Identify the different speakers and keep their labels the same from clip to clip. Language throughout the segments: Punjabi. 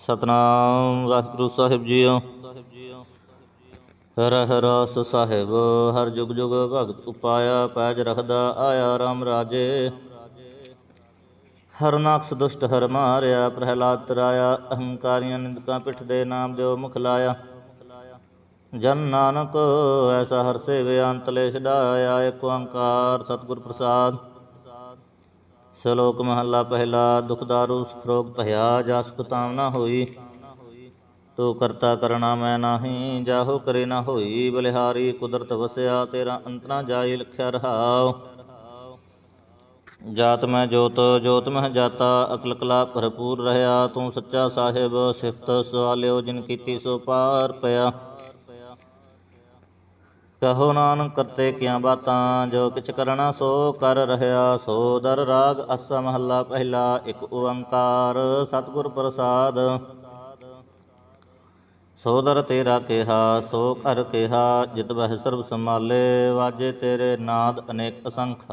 Speaker 1: ਸਤਨਾਮ ਵਾਹਿਗੁਰੂ ਸਾਹਿਬ ਜੀਓ। ਰਹਿ ਰਸ ਸਾਹਿਬ, ਹਰ ਜੁਗ ਜੁਗ ਭਗਤ ਉਪਾਇਆ ਪੈਜ ਰਖਦਾ, ਆਇਆ RAM ਰਾਜੇ। ਹਰਨਾਕਸ ਦੁਸ਼ਟ ਹਰ ਮਾਰਿਆ, ਪ੍ਰਹਿਲਾਦ ਤਰਾਇਆ, ਅਹੰਕਾਰੀਆਂ ਨਿੰਦਕਾਂ ਪਿੱਠ ਦੇ ਨਾਮ ਦਿਓ ਮੁਖ ਲਾਇਆ। ਜਨ ਨਾਨਕ, ਐਸਾ ਹਰ ਸੇਵੇ ਅੰਤਲੇ ਛਡਾਇਆ ਏਕ ਓੰਕਾਰ ਸਤਿਗੁਰ ਪ੍ਰਸਾਦ। ਸ਼ਲੋਕ ਮਹੱਲਾ ਪਹਿਲਾ ਦੁਖਦਾਰੂ ਸੁਖ ਰੋਗ ਭਇਆ ਜਾ ਸੁਖ ਨਾ ਹੋਈ। ਤੋ ਕਰਤਾ ਕਰਣਾ ਮੈਂ ਨਾਹੀ, ਜਾਹੋ ਕਰੇ ਨਾ ਹੋਈ। ਬਲਿਹਾਰੀ ਕੁਦਰਤ ਵਸਿਆ, ਤੇਰਾ ਅੰਤ ਨਾ ਜਾਈ, ਲਖਿਆ ਰਹਾਉ। ਜਾਤ ਮੈਂ ਜੋਤ ਜੋਤ ਮਹਿ ਜਾਤਾ, ਅਕਲ ਕਲਾ ਭਰਪੂਰ ਰਹਾ ਤੂੰ ਸੱਚਾ ਸਾਹਿਬ, ਸਿਫਤ ਸਵਾਲਿਓ, ਜਿਨ ਕੀਤੀ ਸੋ ਪਾਰ ਪਿਆ। ਕਹੋ ਨਾਨਕ ਕਰਤੇ ਕਿਆ ਬਾਤਾਂ, ਜੋ ਕਿਛ ਕਰਣਾ ਸੋ ਕਰ ਰਹਾ ਸੋ ਦਰ ਰਾਗ ਅਸਾ ਮਹੱਲਾ ਪਹਿਲਾ, ਇੱਕ ਓੰਕਾਰ ਸਤਿਗੁਰ ਪ੍ਰਸਾਦ। ਸੋ ਦਰ ਤੇਰਾ ਕਿਹਾ, ਸੋ ਕਰ ਕਿਹਾ, ਜਿਤ ਬਹਿ ਸਰਬ ਸੰਭਾਲੇ, ਵਾਜੇ ਤੇਰੇ ਨਾਦ ਅਨੇਕ ਅਸੰਖ।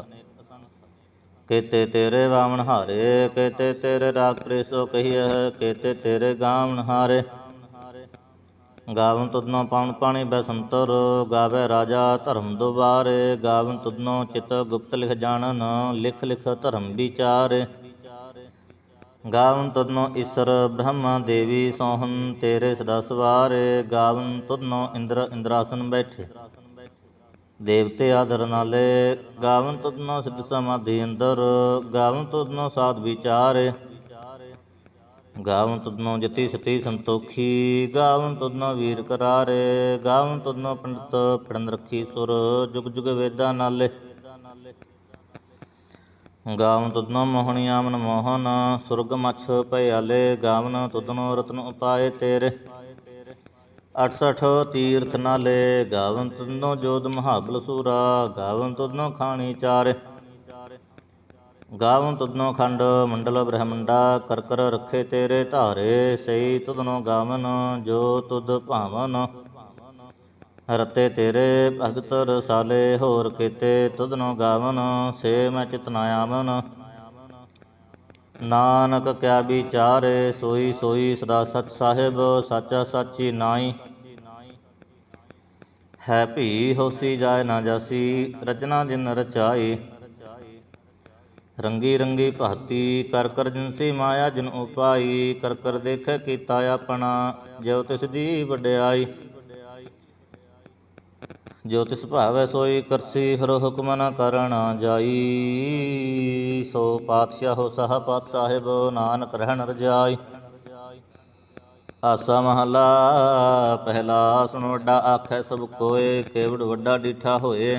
Speaker 1: ਕੇਤੇ ਤੇਰੇ ਵਾਮਨ ਹਾਰੇ, ਕੇਤੇ ਤੇਰੇ ਰਾਗ ਪ੍ਰੀਸੋ ਕਹੀਐ, ਕੇਤੇ ਤੇਰੇ ਗਾਵਨ ਹਾਰੇ। ਗਾਵਨ ਤੁਧਨੋ ਪਾਉਣ ਪਾਣੀ ਬਸੰਤਰ, ਗਾਵੇ ਰਾਜਾ ਧਰਮ ਦੁਬਾਰੇ, ਗਾਵਨ ਤੁਧਨੋ ਚਿਤ ਗੁਪਤ ਲਿਖ ਜਾਣਨ, ਲਿਖ ਲਿਖ ਧਰਮ ਵਿਚਾਰੇ। ਗਾਵਨ ਤੁਧਨੋ ਈਸ਼ਰ ਬ੍ਰਹਮਾ ਦੇਵੀ ਸੋਹਨ, ਤੇਰੇ ਸਦਾ ਸਵਾਰੇ, ਗਾਵਨ ਤੁਧਨੋ ਇੰਦਰ ਇੰਦਰਾਸਨ ਬੈਠੇ। ਦੇਵਤੇ ਆਦਰ ਨਾਲੇ, ਗਾਵਨ ਤੁਧਨੋ ਸਿੱਧ ਸਮਾਧੀ ਅੰਦਰ, ਗਾਵਨ ਤੁਧਨੋ ਸਾਧ ਵਿਚਾਰੇ। ਗਾਵਨ ਤੁਧਨੋ ਜਤੀ ਸਤੀ ਸੰਤੋਖੀ, ਗਾਵਨ ਤੁਧਨੋ ਵੀਰ ਕਰਾਰੇ, ਗਾਵਨ ਤੁਧਨੋ ਪੰਡਤ ਪੜਨ ਰੱਖੀ ਸੁਰ, ਜੁਗ ਜੁਗ ਵੇਦਾਂ ਨਾਲੇ। ਗਾਵਨ ਤੁਧਨੋ ਮੋਹਣੀਆ ਮਨ ਮੋਹਨ, ਸੁਰਗ ਮਛ ਭਇਆਲੇ, ਗਾਵਨ ਤੁਧਨੋ ਰਤਨ ਉਪਾਏ ਤੇਰੇ। 68 ਤੀਰਥ ਨਾਲੇ, ਗਾਵਨ ਤੁਧਨੋ ਜੋਦ ਮਹਾਬਲ ਸੂਰਾ, ਗਾਵਨ ਤੁਧਨੋ ਖਾਣੀ ਚਾਰੇ। ਗਾਵਨ ਤੁਧਨੋ ਖੰਡ, ਮੰਡਲ ਬ੍ਰਹਮੰਡਾ ਕਰ ਕਰ ਰੱਖੇ ਤੇਰੇ ਧਾਰੇ ਸਈ ਤੁਧਨੋ ਗਾਵਨ, ਜੋ ਤੁਧ ਭਾਵਨ। ਰਤੇ ਤੇਰੇ ਭਗਤ ਰਸਾਲੇ, ਹੋਰ ਕੀਤੇ ਤੁਧਨੋ ਗਾਵਨ, ਸੇ ਮੈਂ ਚਿਤਨਾ ਆਵਨ। ਨਾਨਕ ਕਿਆ ਵਿਚਾਰੇ, ਸੋਈ ਸੋਈ ਸਦਾ ਸਚ ਸਾਹਿਬ, ਸਾਚਾ ਸਾਚੀ ਨਾਈ। ਹੈ ਭੀ ਹੋਸੀ ਜਾਏ ਨਾ ਜਾਸੀ, ਰਚਨਾ ਜਿਨ ਰਚਾਈ। ਰੰਗੀ ਰੰਗੀ ਭਾਤੀ ਕਰ ਕਰ ਜਿਨਸੀ ਮਾਇਆ ਜਿਨ ਉਪਾਈ, ਕਰ ਕਰ ਦੇਖੈ ਕੀਤਾ ਆਪਣਾ ਜੋ ਤਿਸ ਦੀ ਵਡਿਆਈ। ਜੋ ਤਿਸ ਭਾਵੈ ਸੋਈ ਕਰਸੀ ਹਰ ਹੁਕਮ ਨ ਕਰਣਾ ਜਾਈ। ਸੋ ਪਾਤਸ਼ਾਹੋ ਸਹ ਪਾਤ ਸਾਹਿਬ, ਨਾਨਕ ਰਹਿਣ ਰਜਾਈ। ਆਸਾ ਮਹਲਾ, ਪਹਿਲਾ ਸੁਣ ਵੱਡਾ ਆਖੈ ਸਭ ਕੋਏ, ਕੇਵੜ ਵੱਡਾ ਡੀਠਾ ਹੋਏ।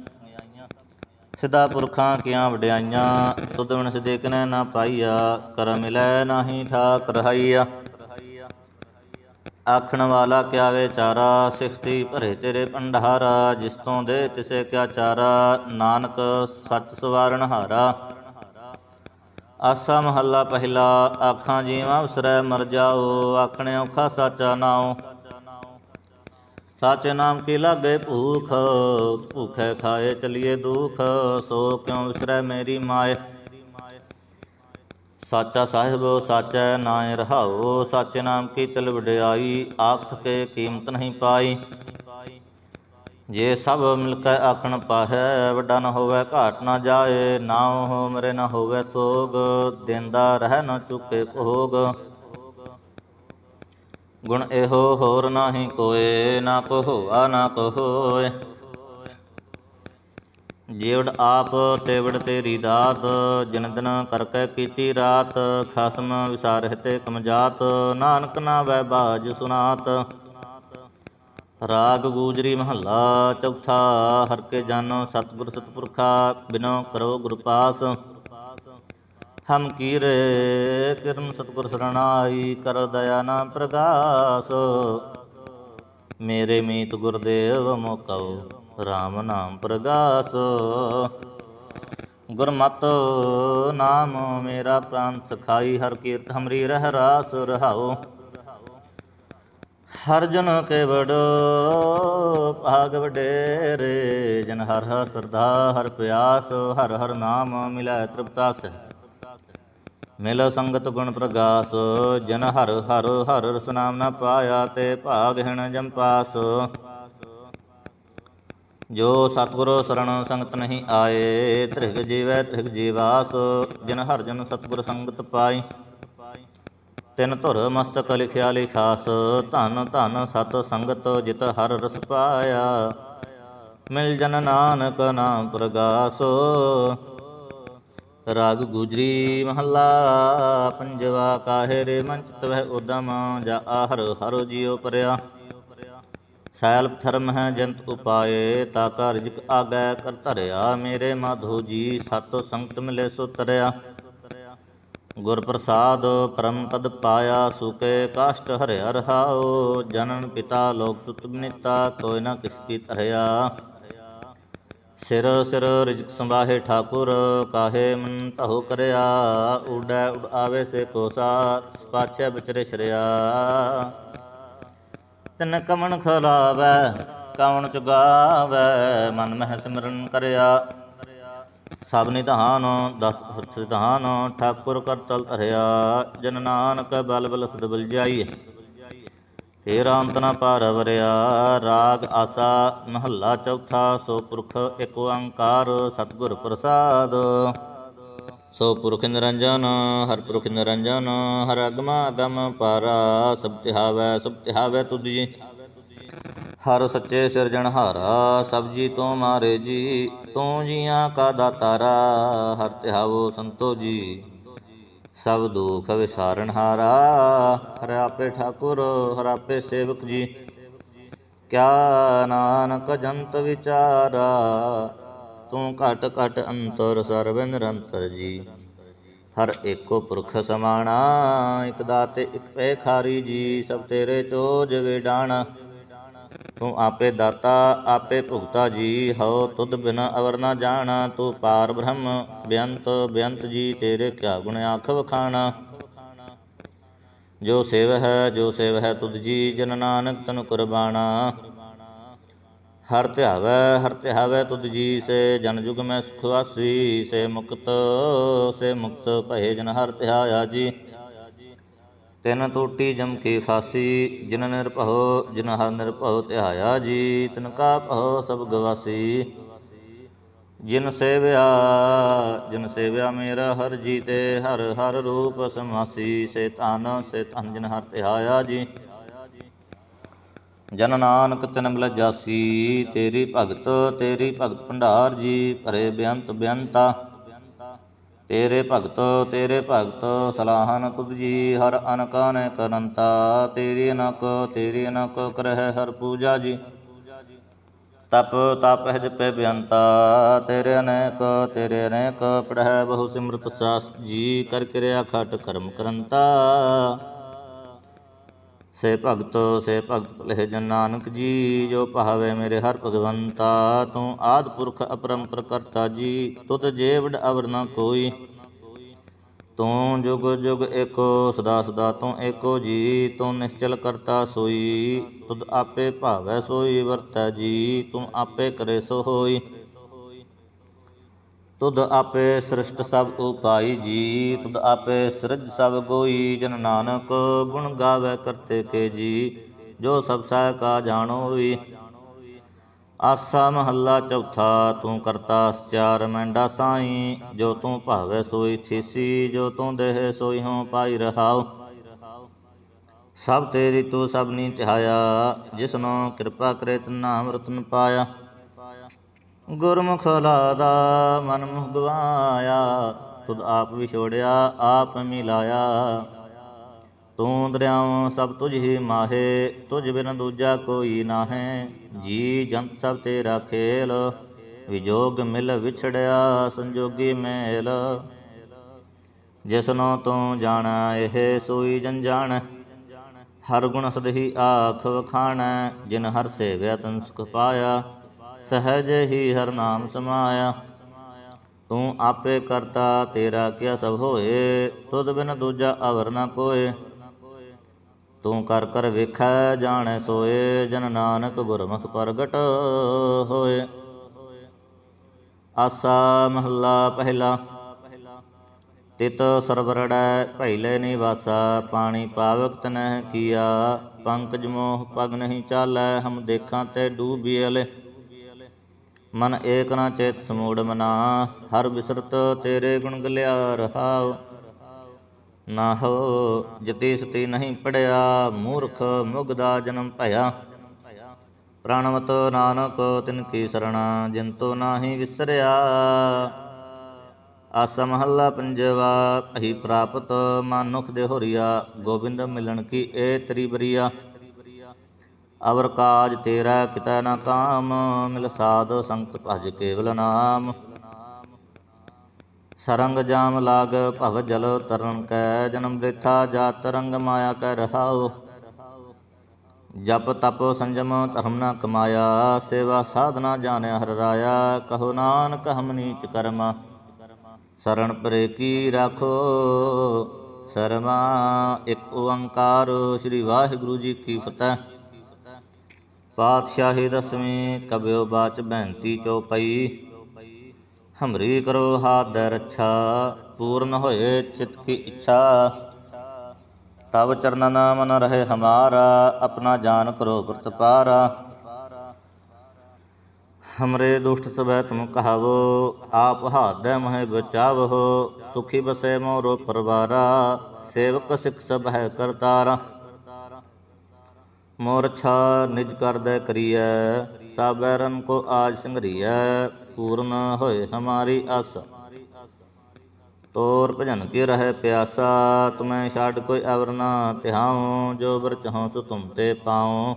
Speaker 1: ਸਿਦਾ ਪੁਰਖਾਂ ਕੀਆਂ ਵਡਿਆਈਆਂ, ਤੁਧ ਬਿਨ ਸਿਦੇ ਨਾ ਪਾਈਆ, ਕਰ ਮਿਲੈ ਨਾਹੀ ਠਾਕ ਰਹਾਈਆ। ਆਖਣ ਵਾਲਾ ਕਿਆ ਵਿਚਾਰਾ ਸਿਖਤੀ ਭਰੇ ਤੇਰੇ ਭੰਡਾਰਾ, ਜਿਸ ਤੋਂ ਦੇ ਤਿਸੇ ਕਿਆ ਚਾਰਾ, ਨਾਨਕ ਸੱਚ ਸਵਾਰਨ ਹਾਰਾ। ਆਸਾ ਮਹੱਲਾ ਪਹਿਲਾ, ਆਖਾਂ ਜੀਵਾਂ ਵਿਸਰੈ ਮਰ ਜਾਓ, ਆਖਣੇ ਔਖਾ ਸਾਚਾ ਨਾਉ। ਸਾਚੇ ਨਾਮ ਕੀ ਲਾਗੇ ਭੂਖ? ਭੂਖੇ ਖਾਏ ਚਲੀਏ ਦੁਖ। ਸੋ ਕਿਉ ਵਿਸਰੈ ਮੇਰੀ ਮਾਏ? ਸਾਚਾ ਸਾਹਿਬ, ਸਾਚੈ ਨਾਇ ਰਹਾਉ ਸਾਚੇ ਨਾਮ ਕੀ ਤਿਲ ਵਡਿਆਈ? ਆਖ ਕੇ ਕੀਮਤ ਨਹੀਂ ਪਾਈ। ਜੇ ਸਭ ਮਿਲ ਕੇ ਆਖਣ ਪਾਹੈ, ਵੱਡਾ ਨ ਹੋਵੇ ਘਾਟ ਨਾ ਜਾਏ। ਨਾ ਹੋ ਮਰੇ ਨ ਹੋਵੇ ਸੋਗ। ਦਿੰਦਾ ਰਹਿ ਨ ਚੁਕੇ ਭੋਗ। ਗੁਣ ਇਹੋ ਹੋਰ ਨਾਹੀ ਕੋਏ, ਨਾ ਕੋ ਹੋਆ ਨਾ ਕੋ ਹੋਏ ਜੀਵੜ ਆਪ, ਤੇਵੜ ਤੇਰੀ ਦਾਤ, ਜਿਨ ਦਿਨ ਕਰਕੇ ਕੀਤੀ ਰਾਤ, ਖਸਮ ਵਿਸਾਰਹਿ ਤੇ ਕਮਜਾਤ, ਨਾਨਕ ਨਾ ਵੈ ਬਾਜ ਸੁਨਾਤ। ਰਾਗ ਗੂਜਰੀ ਮਹੱਲਾ, ਚੌਥਾ, ਹਰ ਕੇ ਜਾਨੋ ਸਤਿਗੁਰ ਸਤਿਪੁਰਖਾ, ਬਿਨੋ ਕਰੋ ਗੁਰਪਾਸ। ਹਮ ਕੀਰੇ, ਕਿਰਨ ਸਤਿਗੁਰ ਸਰਣਾਈ ਕਰ ਦਇਆ ਨਾਮ ਪ੍ਰਗਾਸ। ਮੇਰੇ ਮੀਤ ਗੁਰਦੇਵ ਮੋਕਉ RAM ਨਾਮ ਪ੍ਰਗਾਸ। ਗੁਰਮਤਿ ਨਾਮ ਮੇਰਾ ਪ੍ਰਾਨ ਸਖਾਈ, ਹਰ ਕੀਰਤ ਹਮਰੀ ਰਹਿ ਰਾਸ ਰਹਾਉ। ਹਰ ਜਨ ਕੇ ਵਡੋ, ਭਾਗ ਵਡੇਰੇ, ਜਨ ਹਰ ਹਰ ਸਰਦਾ, ਹਰ ਪਿਆਸ, ਹਰ ਹਰ ਨਾਮ ਮਿਲੈ ਤ੍ਰਿਪਤਾਸ ਮਿਲ ਸੰਗਤ ਗੁਣ ਪ੍ਰਗਾਸ, ਜਨ ਹਰ ਹਰ ਹਰ ਰਸ ਨਾਮ ਨਾ ਪਾਇਆ ਤੇ ਭਾਗ ਹਿਣ ਜੰਪਾਸ ਜੋ ਸਤਿਗੁਰੂ ਸਰਣ ਸੰਗਤ ਨਹੀਂ ਆਏ, ਤ੍ਰਿਗ ਜੀਵੈ ਤ੍ਰਿਗ ਜੀਵਾਸ, ਜਿਨ ਹਰ ਜਨ ਸਤਿਗੁਰ ਸੰਗਤ ਪਾਈ। ਤਿਨ ਧੁਰ ਮਸਤਕ ਲਿਖਿਆ ਲਿਖਾਸ, ਧਨ ਧਨ ਸਤ ਸੰਗਤ ਜਿਤ ਹਰ ਰਸ ਪਾਇਆ। ਮਿਲ ਜਨ ਨਾਨਕ ਨਾਮ ਪ੍ਰਗਾਸੋ ਰਾਗ ਗੁਜਰੀ ਮਹੱਲਾ, ਪੰਜਵਾ ਕਾਹੇ ਰੇ ਮੰਚ ਚਿਤ ਵਹਿ ਉਦਮ, ਜਾ ਆਹਰ ਹਰੋ ਜਿਉ ਪਰਿਆ। ਸੈਲ ਧਰਮ ਹੈ ਜੰਤ ਉਪਾਏ, ਤਾ ਕਾ ਰਿਜਕ ਆਗੈ ਕਰ ਧਰਿਆ। ਮੇਰੇ ਮਾਧੋ ਜੀ, ਸਤੋ ਸੰਗਤ ਮਿਲੇ ਸੋ ਤਰਿਆ ਗੁਰ ਪ੍ਰਸਾਦ ਪਰਮ ਪਦ ਪਾਇਆ, ਸੁਕੇ ਕਾਸ਼ਟ ਹਰਿਆ ਰਹਾਉ ਜਨਨ ਪਿਤਾ ਲੋਕ ਸੁਤ ਬਨਿਤਾ ਕੋਈ ਨਾ ਕਿਸ ਕੀ ਧਰਿਆ। ਸਿਰ ਸਿਰ ਰਿਜਕ ਸੰਭਾਹੇ ਠਾਕੁਰ, ਕਾਹੇ ਮਨ ਤਹੁ ਕਰਿਆ, ਉਡੈ ਉਡ ਆਵੇ ਸੇ ਕੋਸਾ ਪਾਛੈ ਵਿਚਰੇ ਸ਼ਰਿਆ। ਤਿਨ ਕਮਣ ਖਲਾਵੈ, ਕਵਣ ਚੁਗਾਵੈ, ਮਨ ਮਹਿ ਸਿਮਰਨ ਕਰਿਆ। ਸਭ ਨਿਧਾਨ, ਦਸ ਸਿਧਾਨ, ਠਾਕੁਰ ਕਰਤਲ ਧਰਿਆ। ਜਨ ਨਾਨਕ ਬਲ ਬਲ ਸਦ ਬਲ ਜਾਈ। ਤੇਰਾ ਅੰਤ ਨਾ ਪਾਰ ਵਰਿਆ, ਰਾਗ ਆਸਾ, ਮਹੱਲਾ ਚੌਥਾ, ਸੋ ਪੁਰਖ ਏਕ ਓੰਕਾਰ, ਸਤਿਗੁਰ ਪ੍ਰਸਾਦ। ਸੋ ਪੁਰਖ ਨਿਰੰਜਨ, ਹਰ ਪੁਰਖ ਨਿਰੰਜਨ, ਹਰ ਅਗਮਾ ਅਗਮ ਪਾਰਾ, ਸਭ ਤਿਹਾਵੈ ਸਭ ਤਿਹਾਵੈ ਤੁਧ। ਹਰ ਸੱਚੇ ਸਿਰਜਣਹਾਰਾ ਸਭ ਜੀ ਤੋਂ ਮਾਰੇ ਜੀ, ਤੂੰ ਜੀਆਂ ਕਾ ਦਾਤਾਰਾ, ਹਰ ਤਿਹਾਵੋ ਸੰਤੋ ਜੀ। ਸਭ ਦੁਖ ਵਿਸਾਰਣਹਾਰਾ ਹਰ। ਆਪੇ ਠਾਕੁਰ, ਹਰ ਆਪੇ ਸੇਵਕ ਜੀ। ਕਿਆ ਨਾਨਕ ਜੰਤ ਵਿਚਾਰਾ, ਤੂੰ ਘਟ ਘਟ ਅੰਤਰ ਸਰਬ ਨਿਰੰਤਰ ਜੀ। ਹਰ ਏਕੋ ਪੁਰਖ ਸਮਾਣਾ, ਇਕ ਦਾਤੇ ਇਕ ਪੇਖਾਰੀ ਜੀ। ਸਭ ਤੇਰੇ ਚੋਜ ਵਿਡਾਣਾ। ਤੂੰ ਆਪੇ ਦਾਤਾ, ਆਪੇ ਭੁਗਤਾ ਜੀ, ਹਉ ਤੁਧ ਬਿਨ ਅਵਰ ਨਾ ਜਾਣਾ, ਤੂੰ ਪਾਰ ਬ੍ਰਹਮ, ਬੇਅੰਤ ਬੇਅੰਤ ਜੀ, ਤੇਰੇ ਕਿਆ ਗੁਣ ਆਖ ਵਖਾਣਾ। ਜੋ ਸੇਵ ਹੈ ਜੋ ਸੇਵ ਹੈ ਤੁਧ ਜੀ, ਜਨ ਨਾਨਕ ਤਨ ਕੁਰਬਾਨਾ ਹਰ ਧਿਆਵੈ ਹਰ ਧਿਆਵੈ ਤੁਧ ਜੀ, ਸੇ ਜਨ ਜੁਗ ਮੈਂ ਸੁਖ ਵਾਸੀ, ਸੇ ਮੁਕਤ ਸੇ ਮੁਕਤ ਭਏ ਜਨ ਹਰ ਧਿਆਇਆ ਜੀ। ਤਿਨ ਟੂਟੀ ਜਮ ਕੀ ਫਾਸੀ ਜਿਨ ਨਿਰਭਉ ਜਿਨ ਹਰ ਨਿਰਭਉ ਧਿਆਇਆ ਜੀ ਤਿਨ ਕਾ ਭਉ ਸਭ ਗਵਾਸੀ। ਜਿਨ ਸੇਵਿਆ ਜਿਨ ਸੇਵਿਆ ਮੇਰਾ ਹਰ ਜੀ ਤੇ ਹਰ ਹਰ ਰੂਪ ਸਮਾਸੀ। ਸੇ ਧਨ ਸੇ ਧਨ ਜਿਨ ਹਰ ਧਿਆਇਆ ਜੀ। ਜਨ ਨਾਨਕ ਤਿਨ ਮਿਲ ਜਾਸੀ, ਤੇਰੀ ਭਗਤ ਤੇਰੀ ਭਗਤ ਭੰਡਾਰ ਜੀ। ਭਰੇ ਬੇਅੰਤ ਬੇਅੰਤਾ ਤੇਰੇ ਭਗਤ ਤੇਰੇ ਭਗਤ, ਸਲਾਹਨ ਤੁਧ ਜੀ ਹਰ ਅਨਕਨ ਕਰੰਤਾ ਤੇਰੀ ਅਨਕ ਤੇਰੀ ਅਨਕ ਕਰਹਿ ਹਰ ਪੂਜਾ ਜੀ। ਤਪ ਤਪ ਹੈ ਜਪੇ ਬਿਅੰਤਾ ਤੇਰੇ ਅਨੇਕ ਤੇਰੇ ਅਨੇਕ ਪੜਹਿ ਬਹੁ ਸਿਮਰਤ ਸਾਸ ਜੀ। ਕਰ ਕਿਰਿਆ ਖਟ ਕਰਮ ਕਰੰਤਾ ਸੇ ਭਗਤ ਸੇ ਭਗਤ ਲਹਿ ਜਨ ਨਾਨਕ ਜੀ, ਜੋ ਭਾਵੇ ਮੇਰੇ ਹਰ ਭਗਵੰਤਾ, ਤੂੰ ਆਦ ਪੁਰਖ ਅਪਰੰਪਰ ਕਰਤਾ ਜੀ, ਤੁਧ ਜੇਵਡ ਅਵਰ ਨ ਕੋਈ। ਤੂੰ ਜੁਗ ਜੁਗ ਏਕੋ, ਸਦਾ ਸਦਾ ਤੂੰ ਏਕੋ ਜੀ, ਤੂੰ ਨਿਸ਼ਚਲ ਕਰਤਾ ਸੋਈ। ਤੁਧ ਆਪੇ ਭਾਵੈ ਸੋਈ, ਵਰਤੈ ਜੀ, ਤੂੰ ਆਪੇ ਕਰੇ ਸੋ ਹੋਈ। ਤੁਧ ਆਪੇ ਸ੍ਰਿਸ਼ਟ ਸਭ ਉਪਾਈ ਜੀ ਤੁਧ ਆਪੇ ਸਿਰਜ ਸਭ ਗੋਈ, ਜਨ ਨਾਨਕ ਗੁਣ ਗਾਵੇ ਕਰਤੇ ਕੇ ਜੀ ਜੋ ਸਭ ਸਹਿ ਕਾ ਜਾਣੋ ਆਸਾ ਮਹੱਲਾ ਚੌਥਾ, ਤੂੰ ਕਰਤਾ ਸਚਾਰ ਮੈਂਡਾ ਸਾਈ, ਜੋ ਤੂੰ ਭਾਵੇ ਸੋਈ ਥੀਸੀ ਜੋ ਤੂੰ ਦੇਹ ਸੋਈ ਹਉ ਪਾਈ ਰਹਾਉ। ਸਭ ਤੇਰੀ ਤੂੰ ਸਭ ਨੀ ਧਿਆਇਆ ਜਿਸਨੋ ਕਿਰਪਾ ਕਰੇ ਤ ਨਾਮ ਰਤਨ ਪਾਇਆ। ਗੁਰਮੁਖ ਲਾਦਾ, ਮਨ ਮੁਖ ਗਵਾਇਆ, ਤੁਧ ਆਪ ਵਿਛੋੜਿਆ, ਆਪ ਮਿਲਾਇਆ। ਤੂੰ ਦਰਿਆਵਾਂ ਸਭ ਤੁਝ ਹੀ ਮਾਹੇ, ਤੁਝ ਬਿਨ ਦੂਜਾ ਕੋਈ ਨਾਹੈ। ਜੀ ਜੰਤ ਸਭ ਤੇਰਾ ਖੇਲ, ਵਿਜੋਗ ਮਿਲ ਵਿਛੜਿਆ ਸੰਜੋਗੀ ਮੇਲ। ਜਿਸਨੋ ਤੂੰ ਜਾਣਾ, ਇਹ ਸੋਈ ਜਨ ਜਾਣ ਹਰ ਗੁਣ ਸਦਹੀ ਆਖ ਵਖਾਣ, ਜਿਨ ਹਰ ਸੇਵਿਆ ਤਨ ਸੁਖ ਪਾਇਆ। ਸਹਜ ਹੀ ਹਰ ਨਾਮ ਸਮਾਇਆ। ਤੂੰ ਆਪੇ ਕਰਤਾ, ਤੇਰਾ ਕਿਆ ਸਭ ਹੋਏ? ਤੁਧ ਬਿਨ ਦੂਜਾ ਅਵਰ ਨਾ ਕੋਏ। ਤੂੰ ਕਰ ਕਰ ਵੇਖੈ, ਜਾਣੈ ਸੋਏ। ਜਨ ਨਾਨਕ ਗੁਰਮੁਖ ਪ੍ਰਗਟ ਹੋਏ। ਆਸਾ ਮਹੱਲਾ ਪਹਿਲਾ। ਤਿਤ ਸਰਵਰੜੈ ਭੈਲੇ ਨਿਵਾਸਾ। ਪਾਣੀ ਪਾਵਕ ਤਨਹਿ ਕੀਆ। ਪੰਕਜ ਮੋਹ ਪਗ ਨਹੀਂ ਚਾਲੈ। ਹਮ ਦੇਖਾਂ ਤੇ ਡੂਬੀਲੇ ਮਨ ਏਕ ਨਾ ਚੇਤ ਸਮੂੜ ਮਨਾ, ਹਰ ਬਿਸਰਤ ਤੇਰੇ ਗੁਣ ਗਲਿਆ ਰਹਾਉ ਨਾ ਹੋ, ਜਤੀ ਸਤੀ ਨਹੀਂ ਪੜਿਆ, ਮੂਰਖ ਮੁਗ ਦਾ ਜਨਮ ਭਇਆ। ਪ੍ਰਣਵਤ ਨਾਨਕ, ਤਿਨ ਕੀ ਸਰਣਾ ਜਿੰਤੋ ਨਾਹੀ ਵਿਸਰਿਆ। ਆਸਾ ਮਹੱਲਾ ਪੰਜਵਾ ਭਈ ਪ੍ਰਾਪਤ ਮਾਨੁਖ ਦੇ ਹੋਰੀਆ, ਗੋਬਿੰਦ ਮਿਲਣ ਕੀ ਏ ਤਰੀ ਬਰੀਆ। ਅਵਰ ਕਾਜ ਤੇਰਾ ਕਿਤੈ ਨਾ ਕਾਮ, ਮਿਲ ਸਾਧ ਸੰਗਤ ਭਜ ਕੇਵਲ ਨਾਮ। ਸਰੰਗ ਜਾਮ ਲਾਗ ਭਵ ਜਲ ਤਰਨ ਕੈ, ਜਨਮ ਬ੍ਰਿਥਾ ਜਾ ਤਰੰਗ ਮਾਇਆ ਕੈ ਰਹਾਉ। ਜਪ ਤਪ ਸੰਜਮ ਧਰਮ ਨਾ ਕਮਾਇਆ, ਸੇਵਾ ਸਾਧਨਾ ਜਾਣਿਆ ਹਰ ਰਾਇਆ, ਕਹੋ ਨਾਨਕ ਹਮ ਨੀਚ ਕਰਮਾ। ਸਰਣ ਪਰੇ ਕੀ ਰਾਖੋ? ਸਰਮਾ ਇੱਕ ਓੰਕਾਰ, ਸ੍ਰੀ ਵਾਹਿਗੁਰੂ ਜੀ ਕੀ ਫਤਿਹ। ਪਾਤਸ਼ਾਹੀ ਦਸਵੀਂ ਕਬਿਓ ਬਾਚ ਬੈਂਤੀ ਚੌਪਈ ਹਮਰੀ ਕਰੋ ਹਾਥ ਦੇ ਰੱਛਾ, ਪੂਰਨ ਹੋਏ ਚਿਤ ਕੀ ਇੱਛਾ। ਤਬ ਚਰਨ ਨਾਮ ਨ ਰਹੇ ਹਮਾਰਾ, ਆਪਣਾ ਜਾਨ ਕਰੋ ਪ੍ਰਤਪਾਰਾ ਹਮਰੇ ਦੁਸ਼ਟ ਸਭੈ ਤੁਮ ਕਹਾਵੋ, ਆਪ ਹਾਦੈ ਮਹਿ ਬਚਾਵੋ। ਸੁਖੀ ਬਸੇ ਮੋਰੋ ਪਰਵਾਰਾ, ਸੇਵਕ ਸਿਖ ਸਭ ਹੈ ਕਰਤਾਰਾ। ਮੋਰਛਾ ਨਿਜ ਕਰਦੈ ਕਰੀਐ ਸਭ ਰਮ ਕੋ ਆਜ ਸੰਗਰੀਐ ਪੂਰਨ ਹੋਏ ਹਮਾਰੀ ਆਸ ਤੋਰ ਭਜਨ ਕੀ ਰਹੇ ਪਿਆਸਾ, ਤੁਮੈ ਛਾੜ ਕੋਈ ਅਵਰ ਨਾ ਤਿਹਾਉ ਜੋ ਬਰਚ ਹਉ ਸੁ ਤੁਮ ਤੇ ਪਾਉ।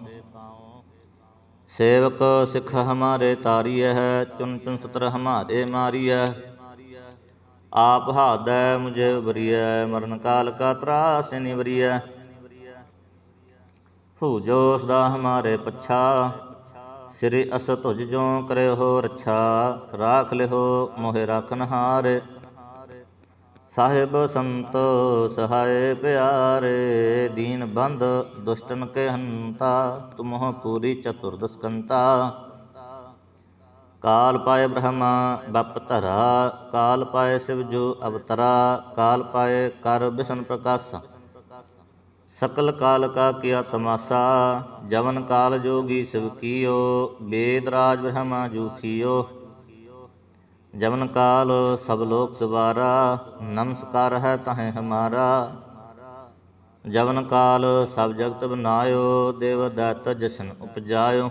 Speaker 1: ਸੇਵਕ ਸਿੱਖ ਹਮਾਰੇ ਤਾਰੀਐ ਹੈ ਚੁਨ ਚੁਨ ਸਤਰ ਹਮਾਰੇ ਮਾਰੀਐ। ਆਪ ਹਾਦੈ ਮੁਝੇ ਬਰੀਐ ਮਰਨ ਕਾਲ ਕਾ ਤਰਾਸ ਨਿਵਰੀਐ ਭੂਜੋ ਸਦਾ ਹਮਾਰੇ ਪੱਛਾ। ਸ੍ਰੀ ਅਸ ਤੁਜ ਜੋ ਹੋ ਰੱਛਾ। ਰਾਖ ਲਿਹੋ ਮੋਹਿ ਰਖਨ ਹਾਰੇ ਸਾਹਿਬ ਸੰਤ ਸਹਾਏ ਪਿਆਰੇ। ਦੀਨ ਬੰਦ ਦੁਸ਼ਟਨ ਕੇ ਹੰਤਾ, ਤੁਮਹ ਪੂਰੀ ਚਤੁਰਦਸ ਕੰਤਾ ਕਾਲ ਪਾਏ ਬ੍ਰਹਮਾ, ਬਪ ਧਰਾ। ਕਾਲ ਪਾਏ ਸਿਵ ਜੋ ਅਵਤਰਾ। ਕਾਲ ਪਾਏ ਕਰ ਬਿਸ਼ਨ ਪ੍ਰਕਾਸ਼। ਸਕਲ ਕਾਲ ਕਾ ਕਿਆ ਤਮਾਸਾ, ਜਵਨ ਕਾਲ ਜੋਗੀ ਸਿਵ ਕੀਓ ਵੇਦ ਰਾਜ ਬ੍ਰਹਮਾ ਜੂਥੀਓ। ਜਵਨ ਕਾਲ ਸਭ ਲੋਕ ਸਵਾਰਾ, ਨਮਸਕਾਰ ਹੈ ਤਹੈ ਹਮਾਰਾ। ਜਵਨ ਕਾਲ ਸਭ ਜਗਤ ਬਨਾਇਓ, ਦੇਵ ਦਤ ਜਸ਼ਨ ਉਪਜਾਇਓ।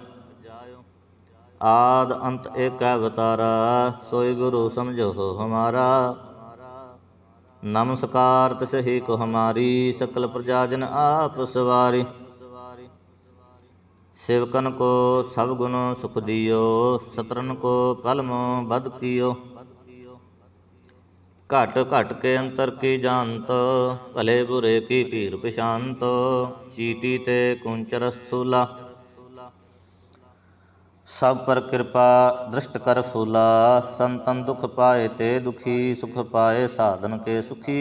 Speaker 1: ਆਦ ਅੰਤ ਏਕ ਅਵਤਾਰਾ, ਸੋਈ ਗੁਰੂ ਸਮਝੋ ਹਮਾਰਾ। ਨਮਸਕਾਰ ਤਿਸ ਹੀ ਕੋ ਹਮਾਰੀ, ਸਕਲ ਪ੍ਰਜਾ ਜਨ ਆਪ ਸਵਾਰੀ। ਸੇਵਕਨ ਕੋ ਸਭ ਗੁਣ ਸੁਖ ਦਿਓ, ਸਤਰਨ ਕੋ ਕਲਮ ਬਦ ਕੀਓ। ਘਟ ਘਟ ਕੇ ਅੰਤਰ ਕੀ ਜਾਣਤ, ਭਲੇ ਬੁਰੇ ਕੀ ਪੀਰ ਪਛਾਨਤ ਚੀਟੀ ਤੇ ਕੁੰਚਰ ਕੁੰਚਰਸੂਲਾ ਸਭ ਪਰ ਕਿਰਪਾ ਦ੍ਰਿਸ਼ਟ ਕਰ ਫੂਲਾ, ਸੰਤਨ ਦੁਖ ਪਾਏ ਤੇ ਦੁਖੀ, ਸੁਖ ਪਾਏ ਸਾਧਨ ਕੇ ਸੁਖੀ।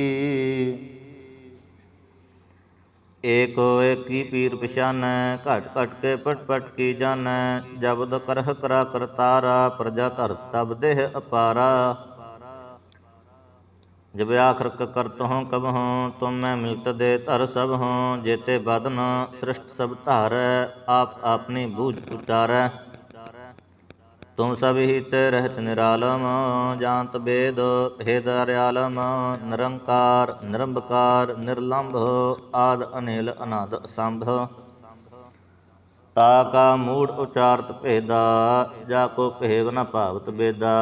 Speaker 1: ਏਕ ਏਕੀ ਪੀਰ ਪਛਾਨੈ, ਘਟ ਘਟ ਕੇ ਪਟ ਪਟ ਕੀ ਜਾਣੈ, ਜਬਦ ਕਰਹ ਕਰਾ ਕਰਤਾਰਾ ਪ੍ਰਜਾ ਧਰ ਤਬ ਦੇਹ ਅਪਾਰਾ। ਜਬ ਆਖਰ ਕਰਤ ਹਉ ਕਬ ਹਉ ਤੁਮ ਮੈਂ ਮਿਲਤ ਦੇ ਧਰ ਸਭ ਹਉ ਜੇਤੇ ਬਦਨ ਸ੍ਰਿਸ਼ਟ ਸਭ ਧਾਰੈ, ਆਪ ਆਪਣੀ ਬੂਝ ਉਚਾਰੈ। ਤੁਮ ਸਭ ਹਿਤ ਰਹਿਤ ਨਿਰਾਲਮ ਜਾਣਤ ਬੇਦ ਭੇਦ ਅਰਿਆਲਮ ਨਿਰੰਕਾਰ, ਨਿਰੰਬਕਾਰ, ਨਿਰਲੰਭ, ਆਦ ਅਨਿਲ ਅਨਾਦ ਸੰਭ ਤਾ ਕਾ ਮੂੜ ਉਚਾਰਤ ਭੇਦਾ, ਜਾ ਕੋ ਭੇਵ ਨ ਭਾਵਤ ਬੇਦਾ,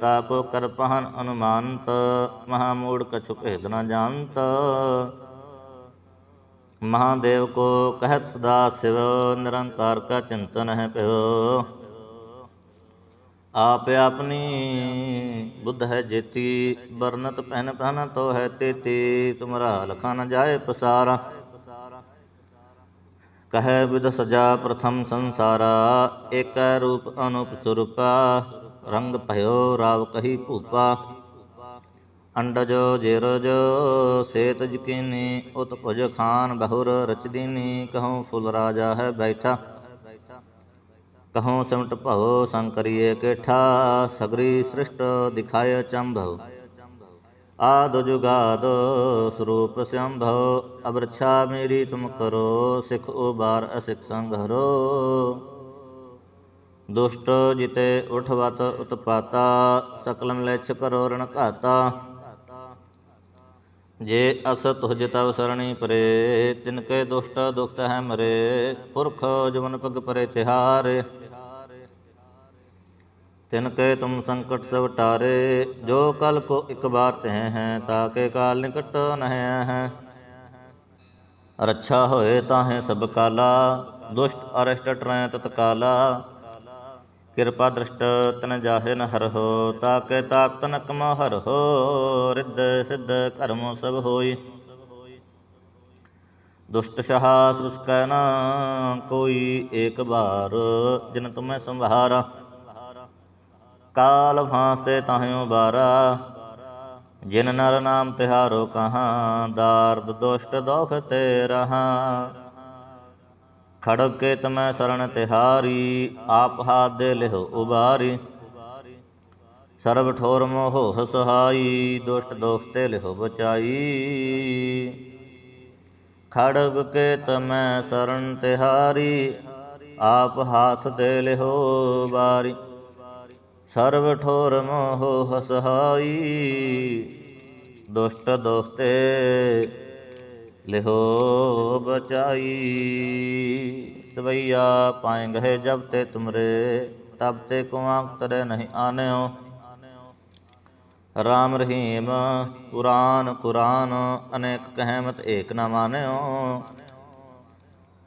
Speaker 1: ਤਾ ਕੋ ਕਰ ਪਹਨ ਅਨੁਮਾਨਤ, ਮਹਾ ਮੂੜ ਕਛੁ ਭੇਦ ਨ ਜਾਣਤ। ਮਹਾਦੇਵ ਕੋ ਕਹਿਤ ਸਦਾ ਸਿਵ, ਨਿਰੰਕਾਰ ਕਾ ਚਿੰਤਨ ਹੈ ਭਇਓ ਆਪ ਆਪਣੀ ਬੁੱਧ ਹੈ ਜੇਤੀ ਬਰਨਤ ਪਹਿਨ ਪਹਿਨ ਤੋ ਹੈ ਤੇਤੀ, ਤੁਮਰਾ ਲਖਾ ਨ ਜਾਏ ਪਸਾਰਾ। ਕਹੈ ਵਿਦ ਸਜਾ ਪ੍ਰਥਮ ਸੰਸਾਰਾ, ਏਕੈ ਰੂਪ ਅਨੂਪ ਸੁਰੂਪਾ, ਰੰਗ ਭਇਓ ਰਾਵ ਕਹੀ ਭੂਪਾ। ਅੰਡਜ ਜਿਰਜ, ਸੇਤ ਜਕੀਨੀ ਉਤ ਭੁਜ ਖਾਨ ਬਹੁਰ ਰਚਦੀਨੀ, ਕਹਉ ਫੁਲ ਰਾਜਾ ਹੈ ਬੈਠਾ। ਕਹਉ ਸਿਮਟ ਭਉ ਸੰਕਰੀਏ ਕੇਠਾ, ਸਗਰੀ ਸ੍ਰਿਸ਼ਟ ਦਿਖਾਇ ਚੰਭਉ ਆਦ ਜੁਗਾਦ ਸਰੂਪ ਸੰਭਉ ਅਬਰਛਾ ਮੇਰੀ ਤੁਮ ਕਰੋ, ਸਿਖ ਉਬਾਰ ਅਸਿਖ ਸੰਘਰੋ ਦੁਸ਼ਟ ਜਿਤੇ ਉਠਵਤ ਉਤਪਾਤਾ ਸਕਲ ਮਲੇਛ ਕਰੋ ਰਣ ਘਾਤਾ। ਜੇ ਅਸ ਤੁਜ ਤਵ ਸਰਣੀ ਪਰੇ, ਤਿਨ ਕੇ ਦੁਸ਼ਟ ਦੁਖਤ ਹੈ ਮਰੇ, ਪੁਰਖ ਜਵਨ ਪਗ ਪਰੇ ਤਿਹਾਰੇ। ਤਿਨ ਕੇ ਤੁਮ ਸੰਕਟ ਸਭ ਟਾਰੇ, ਜੋ ਕਲ ਕੋ ਇਕ ਬਾਰ ਤਹਿ ਹੈ ਤਾਕੇ ਕਾਲ ਨਿਕਟ ਨਹਿ ਹੈ। ਰੱਛਾ ਹੋਏ ਤਾਹੇ ਸਭ ਕਾਲਾ, ਦੁਸ਼ਟ ਅਰਸ਼ਟ ਟਰੈ ਤਤਕਾਲਾ ਕਿਰਪਾ ਦ੍ਰਿਸ਼ਟ ਤਨ ਜਾਹੇ ਨ ਹੋ ਤਾਕੇ ਤਾਕਤ ਨ ਕਮਾ ਹਰਹੁ ਰਿੱਧ ਸਿੱਧ ਕਰਮ ਸਭ ਹੋਈ। ਦੁਸ਼ਟ ਸਹਾਸ ਉਸਕੈ ਨਾ, ਕੋਈ ਏਕ ਬਾਰ ਜਿਨ ਤੁਮੈ ਸੰਭਾਰਾ ਕਾਲ ਫਾਂਸ ਤੇ ਤਾਹਿਓ ਬਾਰਾ। ਜਿਨ ਨਰ ਨਾਮ ਤਿਹਾਰੋ ਕਹਾਂ, ਦਾਰਦ ਦੁਸ਼ਟ ਦੋਖ ਤੇ ਰਹਾ। ਖੜਗ ਕੇ ਤਮੈ ਸਰਣ ਤਿਹਾਰੀ, ਆਪ ਹਾਥ ਦੇ ਲਿਹੁ ਉਬਾਰੀ। ਸਰਬ ਠੋਰ ਮੋਹ ਸਹਾਈ, ਦੁਸ਼ਟ ਦੋਖ ਤੇ ਲਿਹੁ ਬਚਾਈ। ਖੜਬ ਕੇ ਤਮੈ ਸਰਣ ਤਿਹਾਰੀ, ਆਪ ਹਾਥ ਦੇ ਲਿਹੁ ਬਾਰੀ ਸਰਬ ਠੋਰ ਮੋਹ ਸਹਾਈ ਦੁਸ਼ਟ ਦੋਖਤੇ ਲਿਹੋ ਬਚਾਈ। ਸਵਈਆ ਪਾਏ ਗਏ ਜਬ ਤੇ ਤੁਮਰੇ, ਤਬ ਤੇ ਕੁਆਂ ਤਰੇ ਨਹੀਂ ਆਨਿਓ। ਰਾਮ ਰਹੀਮ ਪੁਰਾਨ ਕੁਰਾਨ ਅਨੇਕ ਕਹਿਮਤ ਏਕ ਨਾ ਮਾਨਿਓ।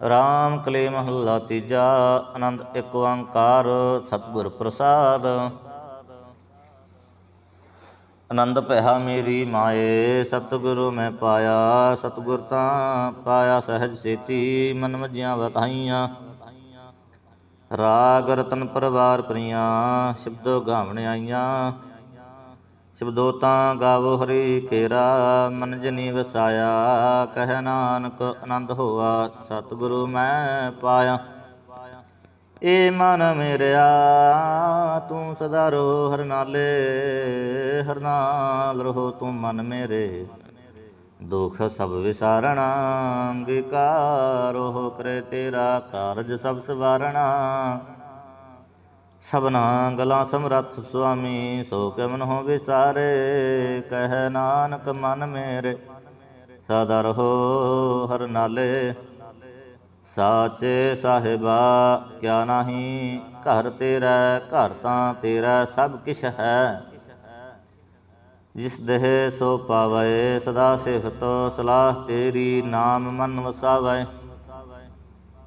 Speaker 1: ਰਾਮ ਕਲੇ ਮਹੱਲਾ ਤੀਜਾ, ਆਨੰਦ ਇੱਕ ਓੰਕਾਰ, ਸਤਿਗੁਰ ਪ੍ਰਸਾਦ। ਆਨੰਦ ਭਇਆ ਮੇਰੀ ਮਾਏ, ਸਤਿਗੁਰੂ ਮੈਂ ਪਾਇਆ, ਸਤਿਗੁਰ ਤਾਂ ਪਾਇਆ ਸਹਿਜ ਸੇਤੀ, ਮਨ ਮਜੀਆਂ ਵਤਾਈਆਂ। ਰਾਗ ਰਤਨ ਪਰਵਾਰ ਪ੍ਰੀਆਂ ਸ਼ਬਦੋ ਗਾਵਣ ਆਈਆਂ। ਸ਼ਬਦੋ ਤਾਂ ਗਾਵੋ ਹਰੀ ਕੇਰਾ, ਮਨ ਜਨੀ ਵਸਾਇਆ, ਕਹਿ ਨਾਨਕ ਆਨੰਦ ਹੋਆ, ਸਤਿਗੁਰੂ ਮੈਂ ਪਾਇਆ। ਏ ਮਨ ਮੇਰਿਆ, ਤੂੰ ਸਦਾ ਰੋ, ਹਰ ਨਾਲੇ, ਹਰ ਨਾਲ ਰਹੋ ਤੂੰ ਮਨ ਮੇਰੇ। ਦੁਖ ਸਭ ਵਿਸਾਰਣਾ, ਅੰਗੀਕਾਰ ਹੋ ਕਰੇ ਤੇਰਾ ਕਾਰਜ ਸਭ ਸਵਾਰਣਾ। ਸਭਨਾ ਗਲਾ ਸਮਰੱਥ ਸੁਆਮੀ, ਸੋ ਕੇ ਮਨ ਹੋ ਵਿਸਾਰੇ? ਕਹਿ ਨਾਨਕ ਮਨ ਮੇਰੇ, ਸਦਾ ਰਹੋ ਹਰ ਨਾਲੇ। ਸਾਚੇ ਸਾਹਿਬਾ, ਕਿਆ ਨਾਹੀ? ਘਰ ਤੇਰਾ, ਘਰ ਤਾਂ ਤੇਰਾ ਸਭ ਕਿਛ ਹੈ। ਜਿਸ ਦੇਹ ਸੋ ਪਾਵੇ, ਸਦਾ ਸਿਫਤ ਸਲਾਹ ਤੇਰੀ ਨਾਮ ਮਨ ਵਸਾਵੇ।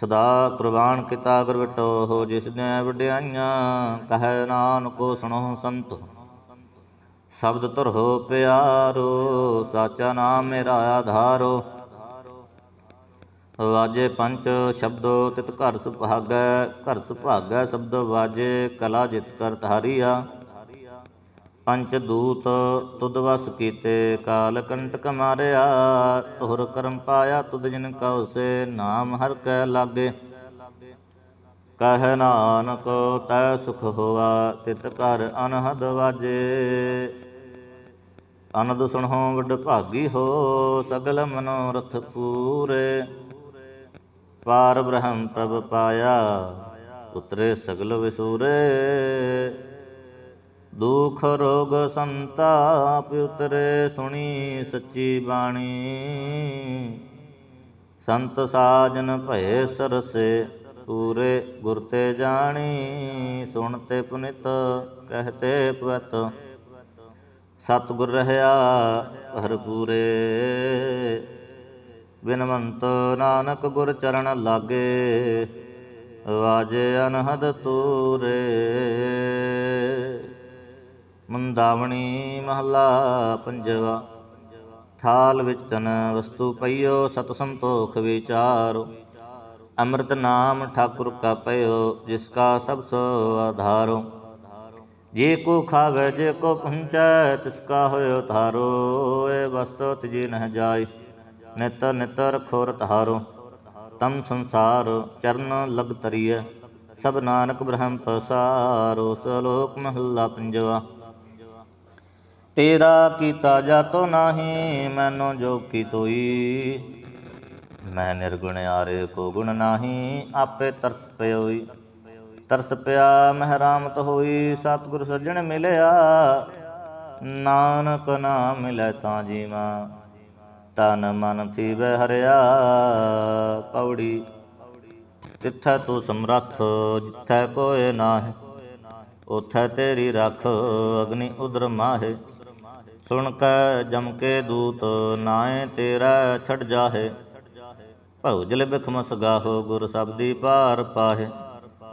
Speaker 1: ਸਦਾ ਪ੍ਰਵਾਨ ਕੀਤਾ ਗੁਰ ਹੋ ਜਿਸ ਨੇ ਵਡਿਆਈਆਂ, ਕਹੈ ਨਾਨਕੋ ਸੁਣੋ ਸੰਤ। ਸ਼ਬਦ ਤੁਰ ਹੋ ਪਿਆਰੋ, ਸਾਚਾ ਨਾਮ ਮੇਰਾ ਆਧਾਰੋ। ਵਾਜੇ ਪੰਚ ਸ਼ਬਦੋ ਤਿਤ ਘਰ ਸੁਭਾਗੈ ਘਰ ਸੁਭਾਗੈ ਸ਼ਬਦ ਵਾਜੇ, ਕਲਾ ਜਿਤ ਕਰ ਧਾਰੀਆ ਪੰਚ ਦੂਤ ਤੁਧ ਵਸ ਕੀਤੇ, ਕਾਲ ਕੰਟਕ ਮਾਰਿਆ, ਤੁਹਰ ਕਰਮ ਪਾਇਆ ਤੁਧ ਜਿਨ ਕਉ ਸੇ, ਨਾਮ ਹਰ ਕੈ ਲਾਗੇ। ਕਹਿ ਨਾਨਕ, ਤੈ ਸੁਖ ਹੋਆ, ਤਿਤ ਘਰ ਅਨਹਦ ਵਾਜੇ। ਅਨੰਦ ਸੁਣੋ ਵੱਡ ਭਾਗੀ ਹੋ, ਸਗਲ ਮਨੋਰਥ ਪੂਰੇ। ਪਾਰ ਬ੍ਰਹਮ ਪ੍ਰਭ ਪਾਇਆ ਉਤਰੇ ਸਗਲ ਵਿਸੂਰੇ। ਦੁਖ ਰੋਗ ਸੰਤਾਪ ਉਤਰੇ ਸੁਣੀ ਸੱਚੀ ਬਾਣੀ। ਸੰਤ ਸਾਜਨ ਭਏ ਸਰਸੇ, ਪੂਰੇ ਗੁਰ ਤੇ ਜਾਣੀ। ਸੁਣਤੇ ਪੁਨਿਤ ਕਹਤੇ ਪਵਤ। ਸਤਿਗੁਰ ਰਹਿਆ ਭਰਪੂਰੇ ਬਿਨਵੰਤ ਨਾਨਕ ਗੁਰ ਚਰਨ ਲਾਗੇ ਵਾਜੇ ਅਨਹਦ ਤੂਰੇ। ਮੰਦਾਵਣੀ ਮਹਲਾ ਪੰਜਵਾ। ਥਾਲ ਵਿੱਚ ਤਨ ਵਸਤੂ ਪਈਓ, ਸਤ ਸੰਤੋਖ ਵਿਚਾਰੋ। ਅੰਮ੍ਰਿਤ ਨਾਮ ਠਾਕੁਰ ਕਾ ਪਇਓ, ਜਿਸ ਕਾ ਸਭ ਸੋ ਆਧਾਰੋ। ਜੇ ਕੋ ਖਾਵੇ, ਜੇ ਕੋ ਪਹੁੰਚੈ, ਤਿਸ ਕਾ ਹੋਇ ਧਾਰੋ। ਏ ਵਸਤੋ ਤਜੀ ਨਹ ਜਾਏ ਨਿਤ ਨਿਤ ਰਖੋ ਰਤਹਾਰੋ ਤਮ ਸੰਸਾਰ ਚਰਨ ਲਗ ਤਰੀਐ ਸਭ ਨਾਨਕ ਬ੍ਰਹਮ ਪਸਾਰੋ। ਸਲੋਕ ਮਹੱਲਾ ਪੰਜਵਾ। ਤੇਰਾ ਕੀਤਾ ਜਾਤੋ ਨਾਹੀ, ਮੈਨੂੰ ਜੋ ਕੀ ਤੋਈ। ਮੈਂ ਨਿਰਗੁਣ ਆਰੇ ਕੋ ਗੁਣ ਨਾਹੀ, ਆਪੇ ਤਰਸ ਪਇਓਈ ਤਰਸ ਪਿਆ ਮਹਿਰਾਮਤ ਹੋਈ, ਸਤਿਗੁਰ ਸੱਜਣ ਮਿਲਿਆ। ਨਾਨਕ ਨਾਮ ਮਿਲੈ ਤਾਂ ਜੀਵਾ, ਤਨ ਮਨ ਥੀਵੈ ਹਰਿਆ ਪੌੜੀ। ਤਿੱਥੈ ਤੂੰ ਸਮਰੱਥ, ਜਿੱਥੈ ਕੋਏ ਨਾਹਿ, ਉਥੈ ਤੇਰੀ ਰਖ, ਅਗਨੀ ਉਦਰ ਮਾਹੇ। ਸੁਣ ਕੈ ਜਮ ਕੇ ਦੂਤ, ਨਾਏ ਤੇਰਾ ਛੜ ਜਾਹੇ। ਭਉਜਲ ਬਿਖਮਸ ਗਾਹੋ ਗੁਰ ਸਬਦੀ ਪਾਰ ਪਾਹੇ।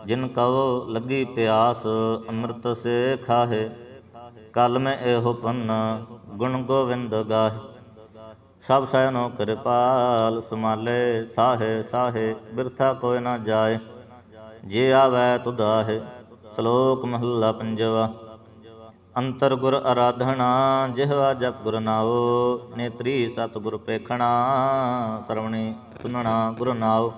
Speaker 1: ਜਿਨ ਕਉ ਲੱਗੀ ਪਿਆਸ, ਅੰਮ੍ਰਿਤ ਸੇ ਖਾਹੇ। ਕਲ ਮੈਂ ਇਹੋ ਪੰਨ, ਗੁਣ ਗੋਵਿੰਦ ਗਾਹੇ। ਸਭ ਸੈਨੋ ਕਿਰਪਾਲ, ਸਮਾਲੇ ਸਾਹੇ ਸਾਹੇ, ਬਿਰਥਾ ਕੋਈ ਨਾ ਜਾਏ। ਜੇ ਆਵੈ ਤੁਦਾਹੇ ਸ਼ਲੋਕ ਮਹੱਲਾ ਪੰਜਵਾ। ਅੰਤਰ ਗੁਰ ਆਰਾਧਣਾ ਜਿਹਵਾ ਜਪ ਗੁਰ ਨਾਉ, ਨੇਤਰੀ ਸਤ ਗੁਰ ਪੇਖਣਾ, ਸਰਵਣੀ ਸੁਨਣਾ ਗੁਰ ਨਾਉ।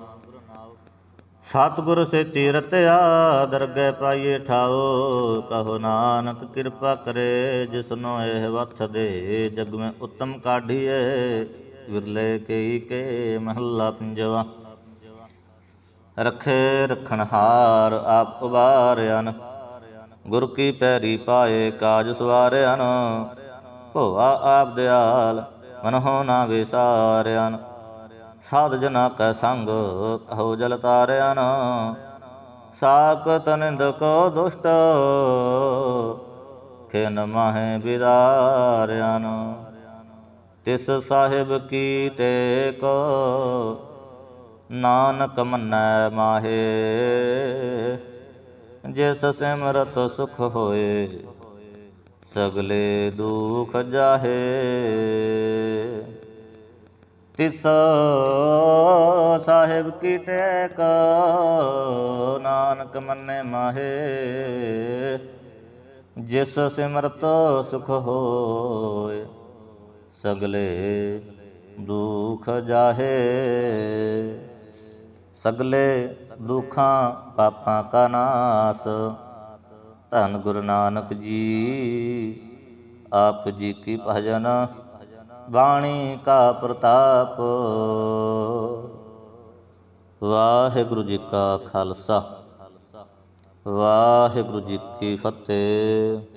Speaker 1: ਸਤਿਗੁਰ ਸੇ ਤੀਰਤਿਆ ਦਰਗਹਿ ਪਾਈਏ ਠਾਓ ਕਹੋ ਨਾਨਕ ਕਿਰਪਾ ਕਰੇ ਜਿਸਨੋ ਇਹ ਵਥ ਦੇ, ਜਗ ਮੈਂ ਉਤਮ ਕਾਢੀਏ, ਵਿਰਲੇ ਕਈ ਕੇ ਮਹੱਲਾ ਪੰਜਵਾ। ਰਖੇ ਰਖਣਹਾਰ ਆਪ ਉਬਾਰਿਆਨ ਗੁਰ ਕੀ ਪੈਰੀ ਪਾਏ ਕਾਜ ਸਵਾਰਿਆਨ, ਭੋਆ ਆਪ ਦਿਆਲ, ਮਨਹੁ ਨਾ ਵਿਸਾਰਿਆਨ। ਸਾਧ ਜਨਾ ਕੈ ਸੰਗ ਹੋ ਜਲ ਤਾਰਿਆਨ। ਸਾਕਤ ਨਿੰਦ ਕੋ ਦੁਸ਼ਟ, ਖਿਨ ਮਾਹੇ ਬਿਦਾਰਿਆਨ। ਤਿਸ ਸਾਹਿਬ ਕੀ ਟੇਕ, ਨਾਨਕ ਮੰਨੈ ਮਾਹੇ। ਜਿਸ ਸਿਮਰਤ ਸੁਖ ਹੋਏ, ਸਗਲੇ ਦੁਖ ਜਾਹੇ। ਤਿਸ ਸਾਹਿਬ ਕੀ ਟੇਕ, ਨਾਨਕ ਮੰਨੇ ਮਾਹੇ। ਜਿਸ ਸਿਮਰਤ ਸੁਖ ਹੋਏ, ਸਗਲੇ ਦੁਖ ਜਾਹੇ। ਸਗਲੇ ਦੁਖਾਂ ਪਾਪਾਂ ਕਾ ਨਾਸ। ਧੰਨ ਗੁਰੂ ਨਾਨਕ ਜੀ, ਆਪ ਜੀ ਕੀ ਭਜਨ? ਬਾਣੀ ਕਾ ਪ੍ਰਤਾਪ। ਵਾਹਿਗੁਰੂ ਜੀ ਕਾ ਖਾਲਸਾ। ਵਾਹਿਗੁਰੂ ਜੀ ਕੀ ਫਤਿਹ।